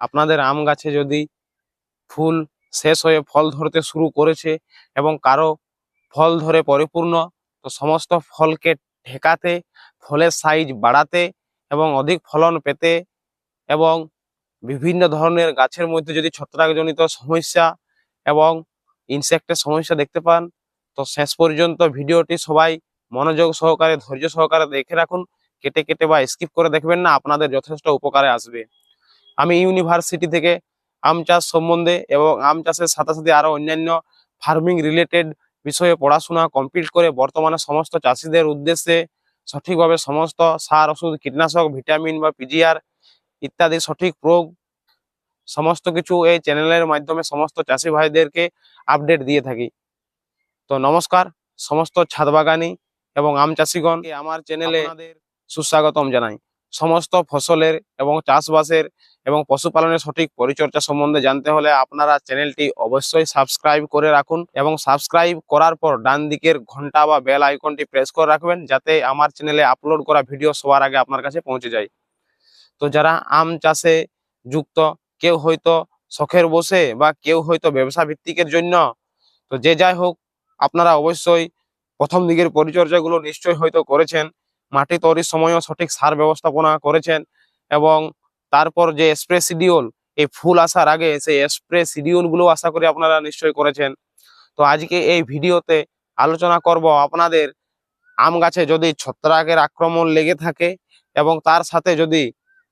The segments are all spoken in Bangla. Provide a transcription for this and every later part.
আপনাদের আম গাছে যদি ফুল শেষ হয়ে ফল ধরতে শুরু করেছে এবং কারও ফল ধরে পরিপূর্ণ, তো সমস্ত ফলকে ঠেকাতে, ফলের সাইজ বাড়াতে এবং অধিক ফলন পেতে এবং বিভিন্ন ধরনের গাছের মধ্যে যদি ছত্রাকজনিত সমস্যা এবং ইনসেক্টের সমস্যা দেখতে পান, তো শেষ পর্যন্ত ভিডিওটি সবাই মনোযোগ সহকারে, ধৈর্য সহকারে দেখে রাখুন। কেটে কেটে বা স্কিপ করে দেখবেন না, আপনাদের যথেষ্ট উপকারে আসবে। আমি ইউনিভার্সিটি থেকে আম চাষ সম্বন্ধে এবং আম চাষের সাথে সাথে আরও অন্যান্য ফার্মিং রিলেটেড বিষয়ে পড়াশোনা কমপ্লিট করে বর্তমানে সমস্ত চাষিদের উদ্দেশ্যে সঠিকভাবে সমস্ত সার ওষুধ কীটনাশক ভিটামিন বা পিজিআর ইত্যাদি সঠিক প্রয়োগ সমস্ত কিছু এই চ্যানেলের মাধ্যমে সমস্ত চাষি ভাইদেরকে আপডেট দিয়ে থাকি। তো নমস্কার সমস্ত ছাদ বাগানি এবং আম চাষিগণ আমার চ্যানেলে সুস্বাগতম জানাই। সমস্ত ফসলের এবং চাষবাসের এবং পশুপালনের সঠিক পরিচর্যা সম্বন্ধে জানতে হলে আপনারা চ্যানেলটি অবশ্যই সাবস্ক্রাইব করে রাখুন এবং সাবস্ক্রাইব করার পর ডান দিকের ঘণ্টা বা বেল আইকনটি প্রেস করে রাখবেন যাতে আমার চ্যানেলে আপলোড করা ভিডিও সবার আগে আপনার কাছে পৌঁছে যায়। তো যারা আম চাষে যুক্ত, কেউ হয়তো শখের বসে বা কেউ হয়তো ব্যবসা ভিত্তিকের জন্য, তো যে যাই হোক, আপনারা অবশ্যই প্রথম দিকের পরিচর্যাগুলো নিশ্চয়ই হয়তো করেছেন, মাটি তৈরির সময়ও সঠিক সার ব্যবস্থাপনা করেছেন এবং তারপর যে স্প্রে শিডিউল এই ফুল আসার আগে সেই স্প্রে শিডিউলগুলো আশা করি আপনারা নিশ্চয়ই করেছেন। তো আজকে এই ভিডিওতে আলোচনা করব আপনাদের আম গাছে যদি ছত্রাকের আক্রমণ লেগে থাকে এবং তার সাথে যদি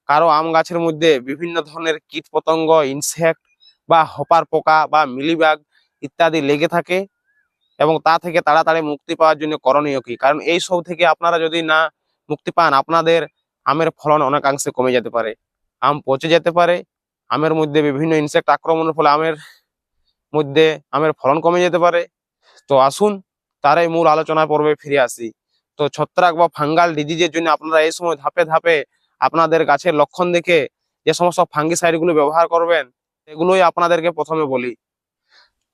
কারও আম গাছের মধ্যে বিভিন্ন ধরনের কীট পতঙ্গ ইনসেক্ট বা হপার পোকা বা মিলিবাগ ইত্যাদি লেগে থাকে এবং তা থেকে তাড়াতাড়ি মুক্তি পাওয়ার জন্য করণীয় কি? কারণ এই সব থেকে আপনারা যদি না মুক্তি পান, আপনাদের আমের ফলন অনেকাংশে কমে যেতে পারে। আম পচে যেতে পারে, আমের মধ্যে বিভিন্ন ইনসেক্ট আক্রমণের ফলে আমের মধ্যে আমের ফলন কমে যেতে পারে। তো আসুন, তারাই মূল আলোচনা পর্বে ফিরে আসি। তো ছত্রাক বা ফাঙ্গাল ডিজিজের জন্য আপনারা এই সময় ধাপে ধাপে আপনাদের গাছের লক্ষণ দেখে যে সমস্ত ফাঙ্গিসাইডগুলো ব্যবহার করবেন, সেগুলোই আপনাদেরকে প্রথমে বলি।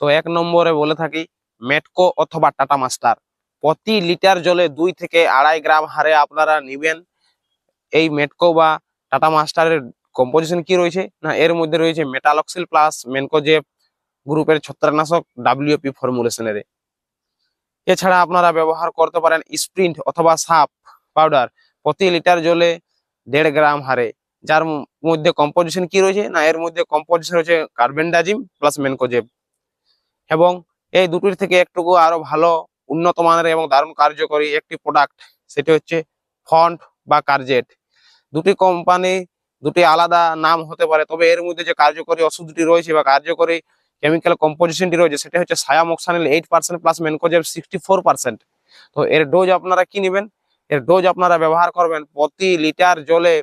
তো এক নম্বরে বলে থাকি মেটকো অথবা টাটা মাস্টার। প্রতি লিটার জলে দুই থেকে আড়াই গ্রাম হারে আপনারা নিবেন। এই মেটকো বা টাটা মাস্টারের কম্পোজিশন কি রয়েছে? না, এর মধ্যে রয়েছে মেটালক্সিল প্লাস মেনকোজেব গ্রুপের ছত্রাকনাশক ডাব্লিউপি ফর্মুলেশনের এছাড়া আপনারা ব্যবহার করতে পারেন স্প্রিন্ট অথবা সাপ পাউডার প্রতি লিটার জলে দেড় গ্রাম হারে। যার মধ্যে কম্পোজিশন কি রয়েছে? না, এর মধ্যে কম্পোজিশন রয়েছে কার্বেন্ডাজিম প্লাস মেনকোজেব এবং এই দুটির থেকে একটুকু আরও ভালো, উন্নত মানের এবং দারুণ কার্যকরী একটি প্রোডাক্ট সেটি হচ্ছে ফন্ট বা কার্জেট দুটি কোম্পানি দুটি আলাদা নাম হতে পারে, তবে এর মধ্যে যে কার্যকরী ওষুধটি রয়েছে বা কার্যকরী কেমিক্যাল কম্পোজিশনটি রয়েছে, সেটা হচ্ছে cymoxanil eight percent plus mancozeb sixty four percent তো এর ডোজ আপনারা কি নেবেন? এর ডোজ আপনারা ব্যবহার করবেন প্রতি লিটার জলে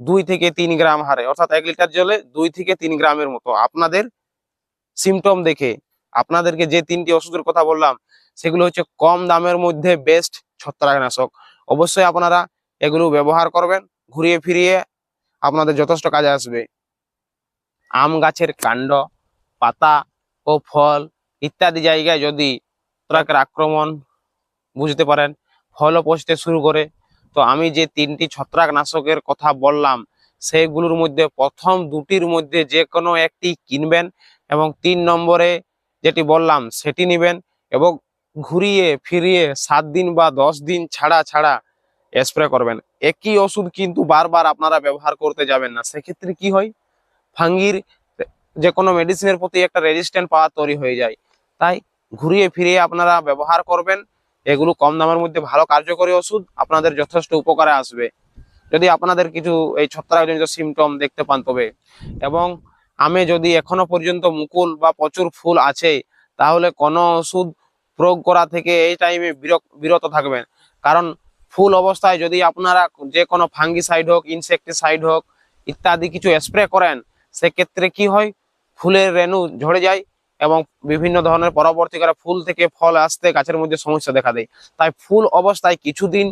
দুই থেকে তিন গ্রাম হারে, অর্থাৎ এক লিটার জলে দুই থেকে তিন গ্রামের মতো। আপনাদের সিমটম দেখে, আপনাদেরকে যে তিনটি ওষুধের কথা বললাম, সেগুলো হচ্ছে কম দামের মধ্যে বেস্ট ছত্রাকনাশক। অবশ্যই আপনারা এগুলো ব্যবহার করবেন। ঘুরিয়ে ফিরিয়ে আপনাদের যথেষ্ট কাজে আসবে। আম গাছের কাণ্ড, পাতা ও ফল ইত্যাদি জায়গায় যদি ছত্রাকের আক্রমণ বুঝতে পারেন, ফলও পচতে শুরু করে। তো আমি যে তিনটি ছত্রাকনাশকের কথা বললাম সেগুলোর মধ্যে প্রথম দুটির মধ্যে যে কোনো একটি কিনবেন এবং তিন নম্বরে যেটি বললাম, সেটি নেবেন এবং ঘুরিয়ে ফিরিয়ে সাত দিন বা দশ দিন ছাড়া ছাড়া স্প্রে করবেন। একই ওষুধ কিন্তু বারবার আপনারা ব্যবহার করতে যাবেন না। সেক্ষেত্রে কি হয়? ফাঙ্গির যে কোনো মেডিসিনের প্রতি একটা রেজিস্ট্যান্ট পাওয়ার তৈরি হয়ে যায়। তাই ঘুরিয়ে ফিরিয়ে আপনারা ব্যবহার করবেন। এগুলো কম দামের মধ্যে ভালো কার্যকরী ওষুধ। আপনাদের যথেষ্ট উপকারে আসবে। যদি আপনাদের কিছু এই ছত্রাকজনিত সিমটম দেখতে পান তবে। এবং আমি যদি এখনও পর্যন্ত মুকুল বা প্রচুর ফুল আছে, তাহলে কোনো ওষুধ প্রয়োগ করা থেকে এই টাইমে বিরত থাকবেন। কারণ ফুল অবস্থায় যদি আপনারা যে কোনো ফাঙ্গিসাইড হোক ইনসেকটিসাইড হোক ইত্যাদি কিছু স্প্রে করেন সেক্ষেত্রে কি হয়? ফুলের রেণু ঝরে যায় এবং বিভিন্ন ধরনের পরবর্তীকালে ফুল থেকে ফল আসতে গাছের মধ্যে সমস্যা দেখা দেয়। তাই ফুল অবস্থায় কিছুদিন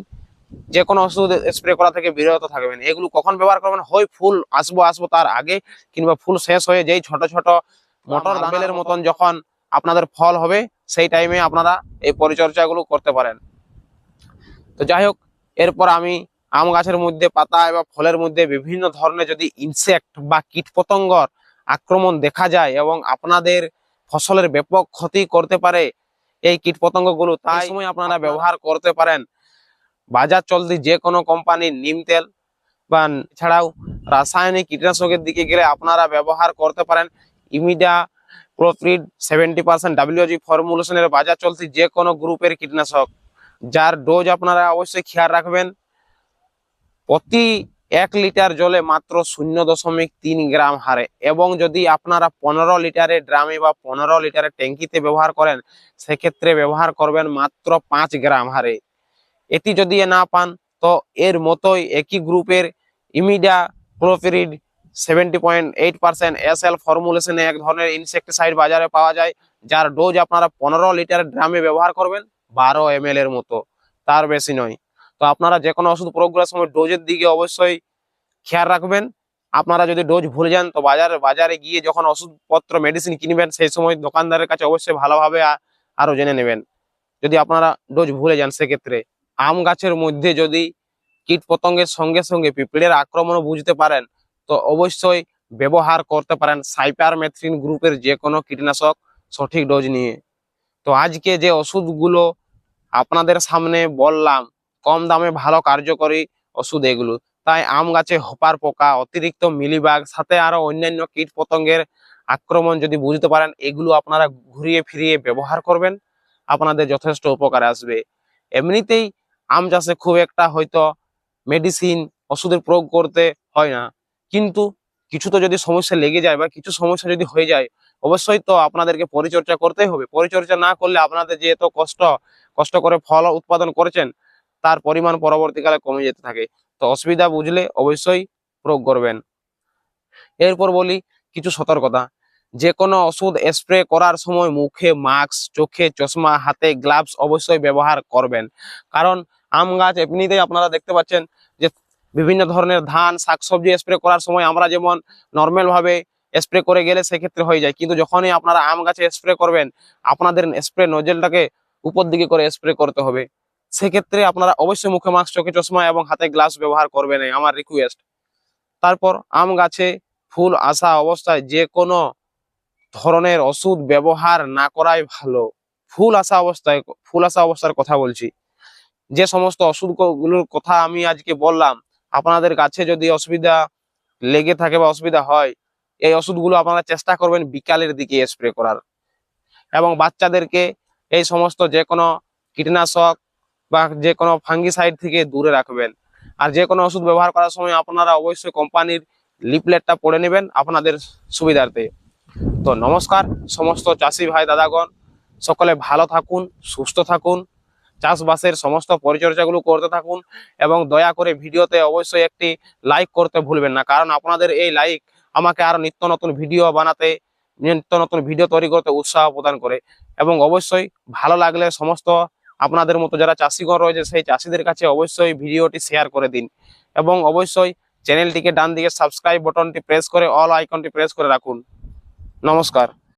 যে কোনো ওষুধ স্প্রে করা থেকে বিরত থাকবেন। এগুলো কখন ব্যবহার করবেন? হয় ফুল আসব আসব তার আগে কিংবা ফুল শেষ হয়ে যেই ছোট ছোট মোটর দামেলের মতন যখন আপনাদের ফল হবে সেই টাইমে আপনারা এই পরিচর্যাগুলো করতে পারেন। তো যাই হোক এরপর আমি আম গাছের মধ্যে পাতা বা ফলের মধ্যে বিভিন্ন ধরনের যদি ইনসেক্ট বা কীটপতঙ্গর আক্রমণ দেখা যায় এবং আপনাদের ফসলের ব্যাপক ক্ষতি করতে পারে এই কীটপতঙ্গগুলো তাই সময় আপনারা ব্যবহার করতে পারেন। বাজার চলতি যে কোনো কোম্পানির নিম তেল বা ছাড়াও রাসায়নিক কীটনাশকের দিকে গেলে আপনারা ব্যবহার করতে পারেন। ইমিডা প্রোফ্রিড সেভেন্টি পার্সেন্ট ডাব্লিউজি ফর্মুলেশনের বাজার চলতি যে কোনো গ্রুপের কীটনাশক। যার ডোজ আপনারা অবশ্যই খেয়াল রাখবেন। প্রতি এক লিটার জলে মাত্র শূন্য দশমিক তিন গ্রাম হারে এবং যদি আপনারা পনেরো লিটারের ড্রামে বা পনেরো লিটারের ট্যাঙ্কিতে ব্যবহার করেন, সেক্ষেত্রে ব্যবহার করবেন মাত্র পাঁচ গ্রাম হারে। এটি যদি না পান, তো এর মতোই একই গ্রুপের imidacloprid seventy point eight percent S L ফর্মুলেশনে এক ধরনের ইনসেকটিসাইড বাজারে পাওয়া যায়, যার ডোজ আপনারা পনেরো লিটার ড্রামে ব্যবহার করবেন। বারো এম এর মতো, তার বেশি নয়। তো আপনারা যে কোনো ওষুধ প্রয়োগ করার সময় ডোজের দিকে অবশ্যই খেয়াল রাখবেন। আপনারা যদি ডোজ ভুলে যান, তো বাজারে বাজারে গিয়ে যখন ওষুধপত্র মেডিসিন কিনবেন, সেই সময় দোকানদারের কাছে অবশ্যই ভালোভাবে আ- আরও জেনে নেবেন। যদি আপনারা ডোজ ভুলে যান, সেক্ষেত্রে আম গাছের মধ্যে যদি কীট পতঙ্গের সঙ্গে সঙ্গে পিঁপড়ের আক্রমণও বুঝতে পারেন, তো অবশ্যই ব্যবহার করতে পারেন সাইপারমেথ্রিন গ্রুপের যে কোনো কীটনাশক সঠিক ডোজ নিয়ে। তো আজকে যে ওষুধগুলো আপনাদের সামনে বললাম, কম দামে ভালো কার্যকরী ওষুধ এগুলো। তাই আম গাছে হপার পোকা, অতিরিক্ত মিলিবাগ, সাথে আরও অন্যান্য কীট পতঙ্গের আক্রমণ যদি বুঝতে পারেন, এগুলো আপনারা ঘুরিয়ে ফিরিয়ে ব্যবহার করবেন, আপনাদের যথেষ্ট উপকারে আসবে। এমনিতেই আম চাষে খুব একটা হয়তো মেডিসিন ওষুধের প্রয়োগ করতে হয় না। কিন্তু কিছু তো যদি সমস্যা লেগে যায় বা কিছু সমস্যা যদি হয়ে যায়, অবশ্যই তো আপনাদেরকে পরিচর্যা করতেই হবে। পরিচর্যা না করলে আপনাদের যে এত কষ্ট কষ্ট করে ফল উৎপাদন করেছেন, তার পরিমাণ পরবর্তীকালে কমে যেতে থাকে। তো অসুবিধা বুঝলে অবশ্যই প্রয়োগ করবেন। এরপর বলি কিছু সতর্কতা। যে কোনো ওষুধ স্প্রে করার সময় মুখে মাস্ক চোখে চশমা, হাতে গ্লাভস অবশ্যই ব্যবহার করবেন। কারণ আম গাছ এমনিতেই আপনারা দেখতে পাচ্ছেন যে বিভিন্ন ধরনের ধান, শাকসবজি স্প্রে করার সময় আমরা যেমন নর্মাল ভাবে স্প্রে করে গেলে সেক্ষেত্রে হয়ে যায়। কিন্তু যখনই আপনারা আম গাছে স্প্রে করবেন, আপনাদের স্প্রে নজেলটাকে উপর দিকে করে স্প্রে করতে হবে। সেক্ষেত্রে আপনারা অবশ্যই মুখে মাস্ক চোখে চশমা এবং হাতে গ্লাস ব্যবহার করবেন আমার রিকোয়েস্ট তারপর আম গাছে ফুল, আসা অবস্থায় যে কোনো ধরনের ওষুধ ব্যবহার না করাই ভালো। ফুল আসা অবস্থায়, ফুল আসা অবস্থার কথা বলছি। যে সমস্ত ওষুধগুলোর কথা আমি আজকে বললাম, আপনাদের কাছে যদি অসুবিধা লেগে থাকে বা অসুবিধা হয়, এই ওষুধগুলো আপনারা চেষ্টা করবেন বিকালের দিকে স্প্রে করার। এবং বাচ্চাদেরকে এই সমস্ত যে কোনো কীটনাশক বা যে কোনো ফাঙ্গিসাইড থেকে দূরে রাখবেন। আর যে কোনো ওষুধ ব্যবহার করার সময় আপনারা অবশ্যই কোম্পানির লিপলেটটা পড়ে নেবেন আপনাদের সুবিধার্থে। তো নমস্কার, সমস্ত চাষি ভাই দাদাগণ, সকলে ভালো থাকুন, সুস্থ থাকুন, চাষবাসের সমস্ত পরিচর্যাগুলো করতে থাকুন এবং দয়া করে ভিডিওতে অবশ্যই একটি লাইক করতে ভুলবেন না, কারণ আপনাদের এই লাইক আমাকে আরও নিত্য নতুন ভিডিও বানাতে নিত্য নতুন ভিডিও তৈরি করতে উৎসাহ প্রদান করে। এবং অবশ্যই ভালো লাগলে সমস্ত আপনাদের মতো যারা চাষিগণ রয়েছে, সেই চাষিদের কাছে অবশ্যই ভিডিওটি শেয়ার করে দিন। এবং অবশ্যই চ্যানেলটিকে ডান দিকে সাবস্ক্রাইব বটনটি প্রেস করে অল আইকনটি প্রেস করে রাখুন। নমস্কার।